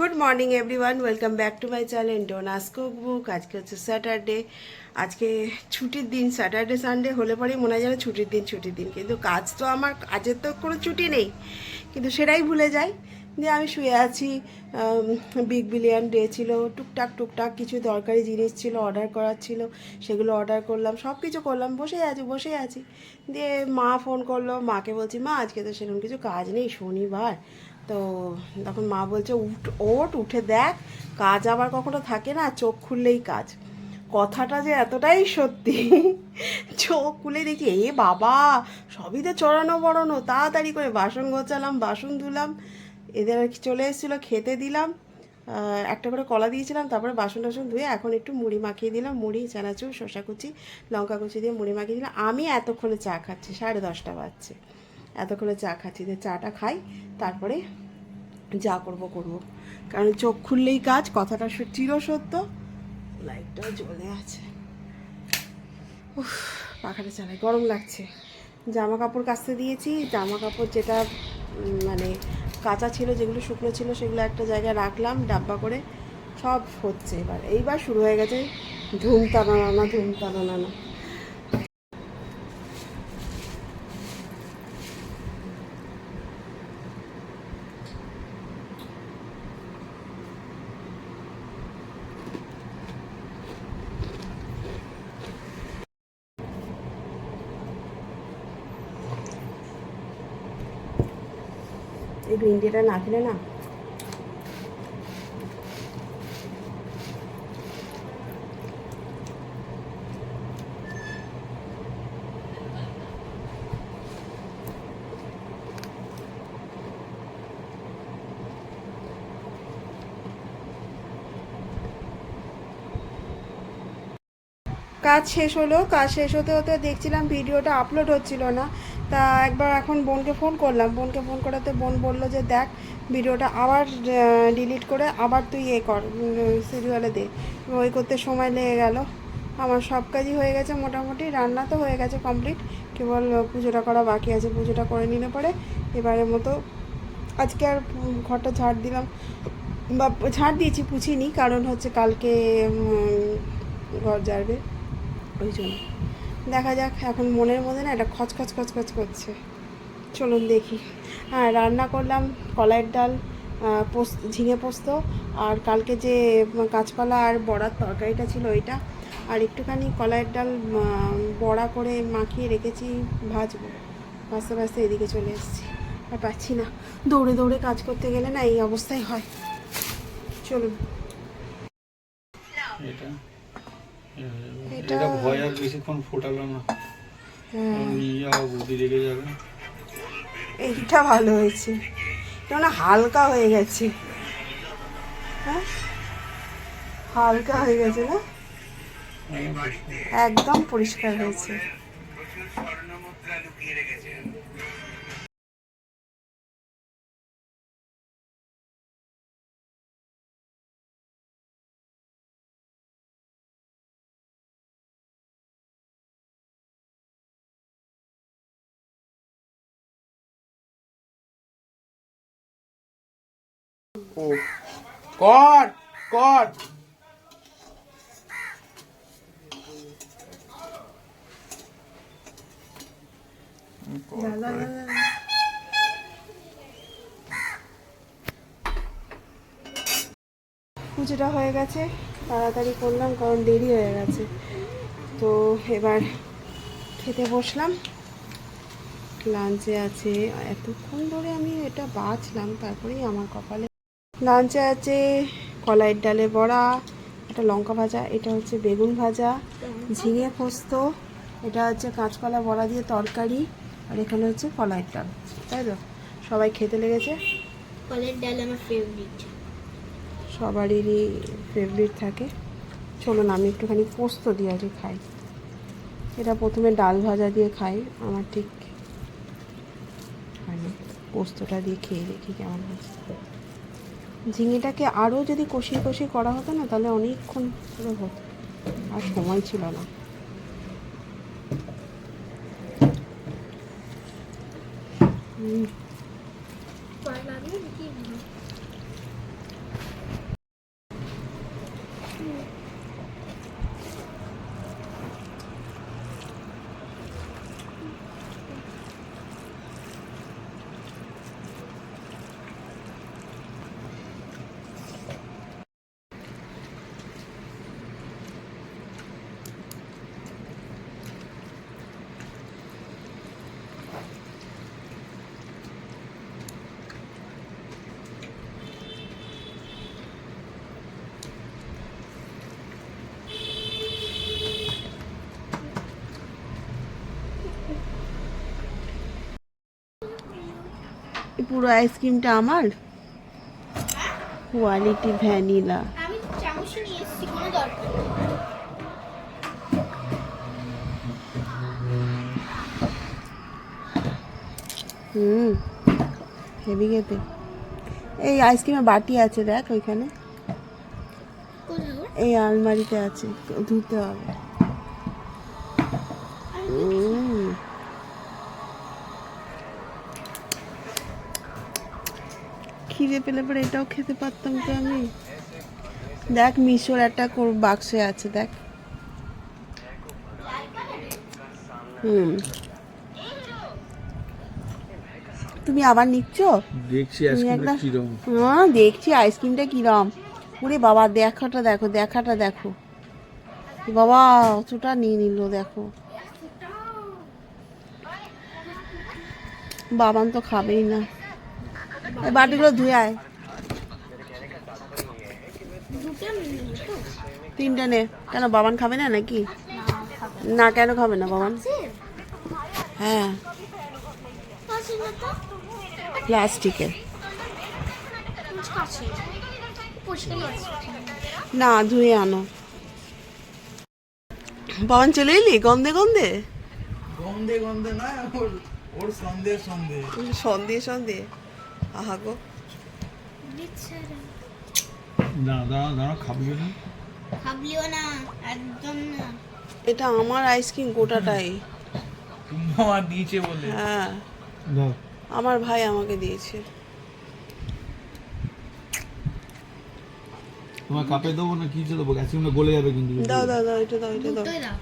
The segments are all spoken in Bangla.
Good morning everyone welcome back to my channel ডোনাস বুক আজকে হচ্ছে স্যাটারডে আজকে ছুটির দিন স্যাটারডে সানডে হলে পরেই মনে হয় যেন ছুটির দিন ছুটির দিন। কিন্তু কাজ তো আমার, কাজের তো কোনো ছুটি নেই। কিন্তু সেটাই ভুলে যাই। যে আমি শুয়ে আছি বিগ বিলিয়ন ডে ছিল, টুকটাক টুকটাক কিছু দরকারি জিনিস ছিল অর্ডার করার ছিল, সেগুলো অর্ডার করলাম সব কিছু করলাম বসে আছি বসে আছি। দিয়ে মা ফোন করল, মাকে বলছি, মা, আজকে তো সেরকম কিছু কাজ নেই, শনিবার। তো তখন মা বলছে, উঠ, ওঠ, উঠে দেখ, কাজ আবার কখনো থাকে না, চোখ খুললেই কাজ। কথাটা যে এতটাই সত্যি, চোখ খুলে দেখি, এ বাবা, সবই তো চড়ানো বড়ানো তাড়াতাড়ি করে বাসন গোছালাম, বাসন ধুলাম। এদের চলে এসেছিল, খেতে দিলাম একটা করে কলা দিয়েছিলাম, তারপরে বাসন টাসন ধুয়ে এখন একটু মুড়ি মাখিয়ে দিলাম, মুড়ি, চানাচুর, শসা কুচি, লঙ্কা কুচি দিয়ে মুড়ি মাখিয়ে দিলাম। আমি এতক্ষণে চা খাচ্ছি, সাড়ে দশটা বাজছে। এতক্ষণে চা খাচ্ছি, যে চাটা খাই, তারপরে যা করব করব। কারণ চোখ খুললেই কাজ, কথাটা চিরসত্য। লাইটটাও জ্বলে আছে। উফ, পাখাটা চালাই গরম লাগছে। জামা কাপড় কাচতে দিয়েছি জামা কাপড় যেটা মানে কাঁচা ছিল, যেগুলো শুকনো ছিল, সেগুলো একটা জায়গায় রাখলাম, ডাব্বা করে সব হচ্ছে এবার। এইবার শুরু হয়ে গেছে ধুম টানানা ধুম টানানা এই টিটা না খেলে না? কাজ শেষ হলো, কাজ শেষ হতে হতে দেখছিলাম ভিডিওটা আপলোড হচ্ছিল না। তা একবার এখন বোনকে ফোন করলাম। বোনকে ফোন করাতে বোন বলল যে, দেখ, ভিডিওটা আবার ডিলিট করে আবার তুই এ কর সিরিয়ালে দে। ওই করতে সময় লেগে গেল। আমার সব কাজই হয়ে গেছে মোটামুটি, রান্না তো হয়ে গেছে কমপ্লিট কেবল পুজোটা করা বাকি আছে, পুজোটা করে নিলে পরে এবারের মতো আজকে আর ঘরটা ঝাড় দিলাম। বা, ঝাড় দিয়েছি, পুছিনি, কারণ হচ্ছে কালকে ঘর ঝাড়বে, ওই জন্য। দেখা যাক, এখন মনের মধ্যে না একটা খচখচ খচখচ করছে। চলুন দেখি। হ্যাঁ রান্না করলাম কলাইয়ের ডাল পোস্ত, ঝিঙে পোস্ত আর কালকে যে কাঁচকলা আর বড়ার তরকারিটা ছিল ওইটা। আর একটুখানি কলাইয়ের ডাল বড়া করে মাখিয়ে রেখেছি, ভাজবো। ভাজতে ভাজতে এদিকে চলে এসেছি। আর পাচ্ছি না। দৌড়ে দৌড়ে কাজ করতে গেলে না এই অবস্থাই হয়। চলুন। এটা? এটা- ভয় আর বেশিক্ষণ ফোটালো না। হ্যাঁ। নিয়ে যাওয়া বুদ্ধি রেখে যাবে। এইটা ভালো হয়েছে। কেননা হালকা হয়ে গেছে। হ্যাঁ? হালকা হয়ে গেছে না? একদম পরিষ্কার হয়েছে। কর কর। পুজোটা হয়ে গেছে, তাড়াতাড়ি করলাম, কারণ দেরি হয়ে গেছে। তো এবার খেতে বসলাম। লাঞ্চে আছে, এতক্ষণ ধরে আমি এটা বাছলাম তারপরেই আমার কপালে লাঞ্চে আছে কলাইয়ের ডালে বড়া একটা লঙ্কা ভাজা এটা হচ্ছে বেগুন ভাজা ঝিঙে পোস্ত এটা হচ্ছে কাঁচকলা বড়া দিয়ে তরকারি আর এখানে হচ্ছে কলাইয়ের ডাল তাই তো? সবাই খেতে লেগেছে? কলের ডাল আমার ফেভারিট সবারই ফেভারিট থাকে। চলুন আমি একটুখানি পোস্ত দিয়ে আগে খাই। এটা প্রথমে ডাল ভাজা দিয়ে খাই আমার ঠিক মানে পোস্তটা দিয়ে খেয়ে দেখি কেমন হচ্ছে ঝিঙেটাকে আরও যদি কষিয়ে কষিয়ে করা হতো না, তাহলে অনেকক্ষণ করে হতো। আর সময় ছিল না। হুম লাগবে নাকি পুরো আইসক্রিমটা আমার? কোয়ালিটি ভ্যানিলা। আমি চামচে নিয়ে এসেছি কোনো দরকার হুম হেভি খেতে। এই আইসক্রিমের বাটি আছে দেখ ওইখানে। এই আলমারিতে আছে ধুতে হবে হুম। খিদে পেলে পরে এটাও খেতে পারতাম তো আমি। দেখ মিশোর একটা বাক্সে আছে দেখ। হুম। তুমি আবার নিচ্ছ? দেখছি আইসক্রিমটা কিরম। হ্যাঁ দেখছি আইসক্রিমটা কিরম। ওরে বাবা দেখাটা দেখো দেখাটা দেখো। বাবা অতটা নিয়ে নিল দেখো। বাবান তো খাবেই না। বাটিগুলো ধুয়ে আয়। তিনটে নে। কেন বাবান খাবে না নাকি? না কেন খাবে না বাবান? হ্যাঁ। প্লাস্টিকের। না ধুয়ে আনো। বাবান চলে এলি? গন্ধে গন্ধে? গন্ধে গন্ধে না ওর ওর সন্দেহ সন্দেহ। সন্দেহ সন্দেহ। আহা গো। দিচ্ছে রে। না দাঁড়া দাঁড়া খাবি না। খাবলিও না একদম না। এটা আমার আইসক্রিম গোটাটাই। তোমার দিয়েছে বলে। হ্যাঁ। দাও। আমার ভাই আমাকে দিয়েছে। তোমার কাপে দেবো না কি দেবো? আইসক্রিমটা গলে যাবে কিন্তু দাও দাও দাও এটা দাও এটা দাও। দুটোই দাও।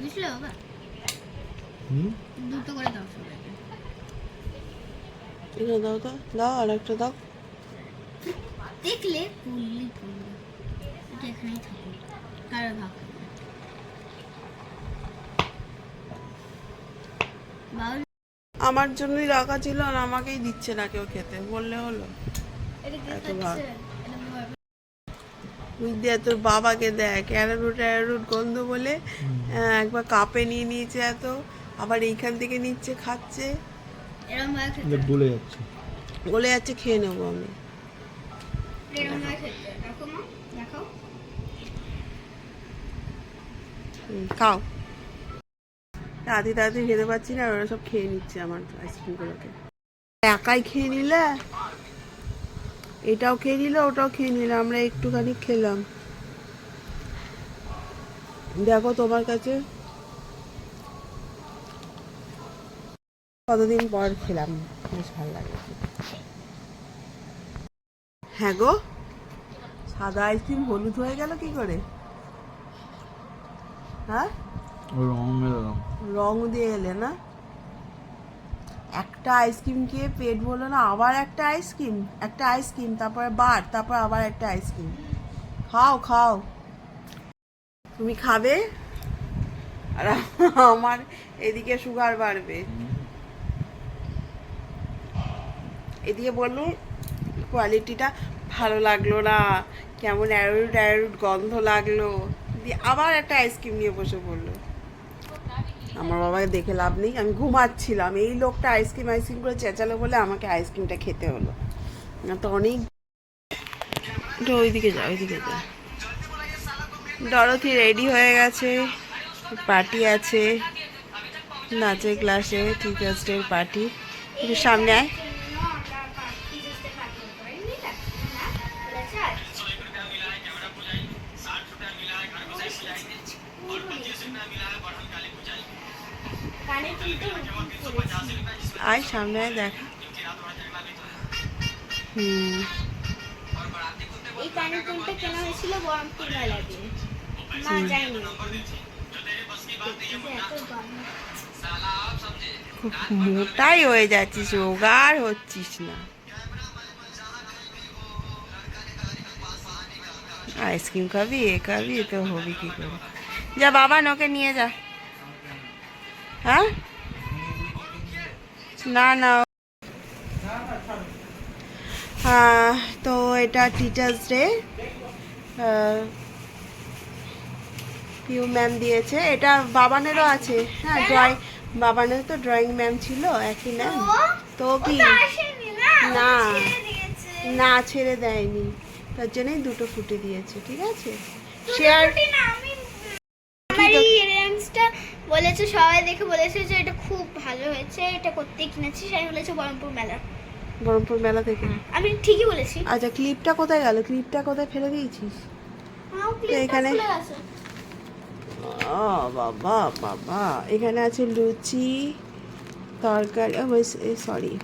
বুঝলে বাবা? হুম? দুটো করে দাও সবাইকে এটা দাও তো দাও আর একটা দাও দেখলে পড়লি পড়লি এটা এখানেই থাকুক কারও ভাগ না। আমার জন্যই রাখা ছিল আর আমাকেই দিচ্ছে না কেউ খেতে। বললে হলো। এত ভাগ। বুঝতে তোর বাবাকে দেখ। অ্যারারুট অ্যারারুট গন্ধ বলে আহ, একবার কাপে নিয়ে নিয়েছে এত। আবার এইখান থেকে নিচ্ছে খাচ্ছে। গলে যাচ্ছে। বলে যাচ্ছে খেয়ে নেব আমি। খাও। তাড়াতাড়ি তাড়াতাড়ি খেতে পাচ্ছি না ওরা সব খেয়ে নিচ্ছে আমার আইসক্রিমগুলোকে। একাই খেয়ে নিলে? এটাও খেয়ে নিল ওটাও খেয়ে নিল আমরা একটুখানি খেলাম। দেখো তোমার কাছে কতদিন পর খেলাম? বেশ ভালো লাগে। হ্যাঁ গো সাদা আইসক্রিম হলুদ হয়ে গেল কি করে? হ্যাঁ? রং মেলালাম রং দিয়ে এলে না? একটা আইসক্রিম খেয়ে পেট ভরলো না আবার একটা আইসক্রিম একটা আইসক্রিম তারপরে বার তারপর আবার একটা আইসক্রিম। খাও খাও। তুমি খাবে? আর আমার এদিকে সুগার বাড়বে। এদিকে বলল কোয়ালিটিটা ভালো লাগল না। কেমন অ্যারুট অ্যারুট গন্ধ লাগল। দিয়ে আবার একটা আইসক্রিম নিয়ে বসে পড়ল। আমার বাবাকে দেখে লাভ নেই, আমি ঘুমাচ্ছিলাম। এই লোকটা আইসক্রিম আইসক্রিম করে চেঁচালো বলে আমাকে আইসক্রিমটা খেতে হলো। না তো অনেক ওইদিকে যা ওইদিকে যা ডরথি রেডি হয়ে গেছে। পার্টি আছে। নাচের ক্লাসে টিচার্স ডে পার্টি একটু সামনে আয়। আয় সামনে আয় দেখ। হুম। এই কানে তুলটা কেনা হয়েছিল? বহরমপুর মেলা মা যায়নি খুব মোটাই হয়ে যাচ্ছিস রোগার হচ্ছিস না। আইসক্রিম খাবি এ খাবি তো হবি কি করে। যা বাবা নোকে নিয়ে যা। হ্যাঁ? না না। তো এটা টিচার্স ডে পিউ ম্যাম দিয়েছে। এটা বাবানেরও আছে। হ্যাঁ ড্রয়িং বাবানের তো ড্রয়িং ম্যাম ছিল একই ম্যাম তো কি? না? না। ছেড়ে দেয়নি। তার জন্যই দুটো ফুটে দিয়েছে ঠিক আছে? শেয়ার বলেছে সবাই দেখে বলেছে যে এটা খুব ভালো হয়েছে এটা করতে কিনেছি সবাই বলেছে বহরমপুর মেলা। বহরমপুর মেলা থেকে? আমি ঠিকই বলেছি। আচ্ছা ক্লিপটা কোথায় গেল? ক্লিপটা কোথায় ফেলে দিয়েছিস? ক্লিপটা এখানে- বাবা বাবা। এখানে আছে লুচি তরকারি সরি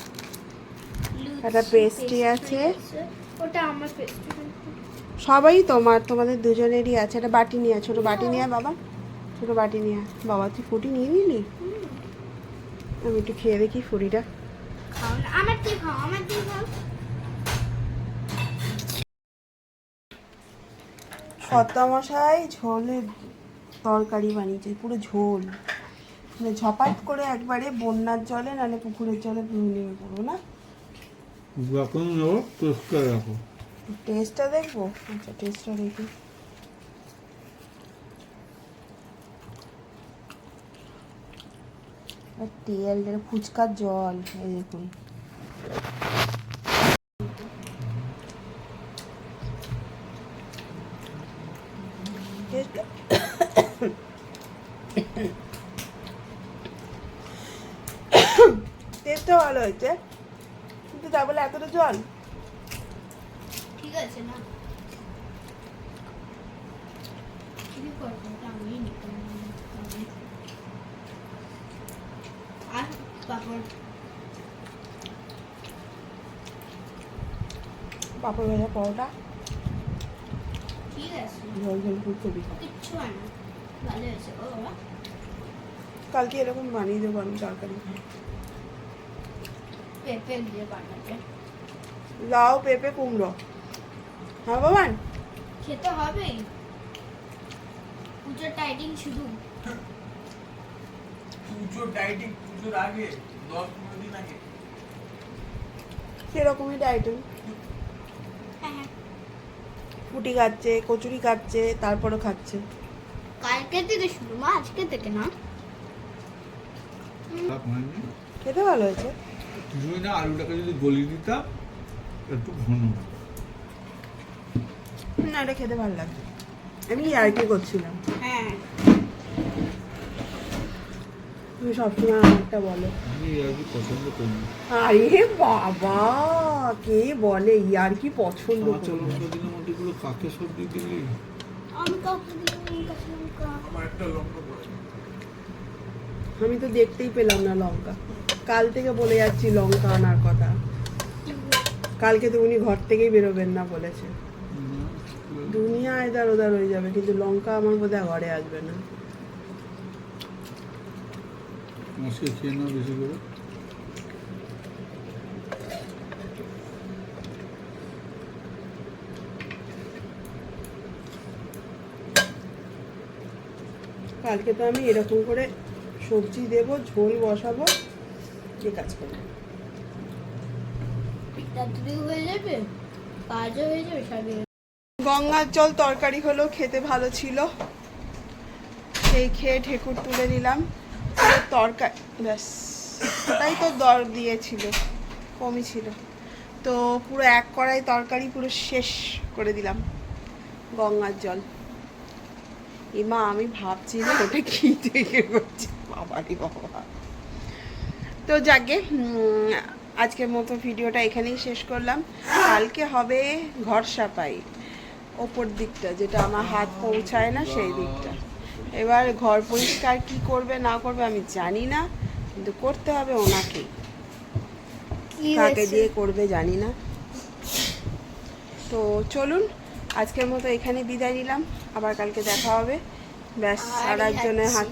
একটা পেস্ট্রি আছে। ওটা আমার সবাই তোমার তোমাদের দুজনেরই আছে। একটা বাটি নিয়ে ছোট বাটি নিয়ে বাবা। ছোট বাটি নিয়ে। বাবা তুই ফুটি নিয়ে নিলি? আমি একটু খেয়ে দেখি ফুটিটা। আমার দিয়ে খাও আমার দিয়ে খাও। কর্তামশাই ঝোলে তরকারি বানিয়েছে পুরো ঝোল। মানে ঝপাট করে একবারে বন্যার জলে নাহলে পুকুরের জলে নেমে পড়ব না? যখন নেব টেস্টটা দেখব? আচ্ছা টেস্টটা দেখি। তেল ফুচকার জল এই দেখুন। টেস্টটা ভালো হয়েছে। কিন্তু তা বলে এতটা জল? ঠিক আছে না। কি করব? আমি পাপড় পাপড় ভাজা পরোটা। ঠিক আছে। ঝোল ঝোল ফুলকপি কিচ্ছু ভালো হয়েছে। ও বাবা। কালকে এরকম বানিয়ে দেবো আমি তরকারি। পেঁপে দিয়ে বানাবে। লাউ পেঁপে কুমড়ো। হ্যাঁ বাবান খেতে হবে পুজোর টাইটিং শুধু। পুজোর ডাইটিং পুজোর আগে দশ পনেরো দিন আগে। সেরকমই হ্যাঁ হ্যাঁ। ফুটি খাচ্ছে কচুরি খাচ্ছে তারপরে খাচ্ছে। কালকে থেকে শুরু মা আজকে থেকে না? খেতে ভালো হয়েছে? কিছুই না আলুটাকে যদি গলিয়ে দিতাম একটু ঘন না এটা খেতে ভালো লাগছে। আমি আর কি করছিলাম? হ্যাঁ। তুমি সবসময় আমারটা বলো। আমি আর পছন্দ করি আরে বাবা কে বলে? ইয়ার কি পছন্দ দিলি আমি কাউকে দিলাম আমার একটা লঙ্কা পড়ে আমি তো দেখতেই পেলাম না লঙ্কা। কাল থেকে বলে যাচ্ছি লঙ্কা আনার কথা। কালকে তো উনি ঘর থেকেই বেরোবেন না বলেছে। দুনিয়া এদার ওদার হয়ে যাবে কিন্তু লঙ্কা আমার বোধহয় ঘরে আসবে না। আজকে খেয়ে নাও বেশি করে কালকে তো আমি এরকম করে সবজি দেব ঝোল বসাবো যে কাজ করব। হয়ে যাবে? গঙ্গার জল তরকারি হলো খেতে ভালো ছিল। সেই খেয়ে ঠেকুর তুলে নিলাম। তরকারি ব্যাস। ওটাই তো দর দিয়েছিল, কমই ছিল। তো পুরো এক কড়াই তরকারি পুরো শেষ করে দিলাম, গঙ্গার জল। এমা আমি ভাবছি যে ওটা কি থেকে করছি বাবারি বাবা। তো যাকে আজকের মতো ভিডিওটা এখানেই শেষ করলাম। কালকে হবে ঘর সাপাই ওপর দিকটা, যেটা আমার হাত পৌঁছায় না সেই দিকটা। এবার ঘর পরিষ্কার কি করবে না করবে আমি জানি না কিন্তু করতে হবে ওনাকে। কাকে দিয়ে করবে জানি না। তো চলুন আজকের মতো এখানে বিদায় নিলাম। আবার কালকে দেখা হবে। ব্যাস সারার জন্য একজনের হাত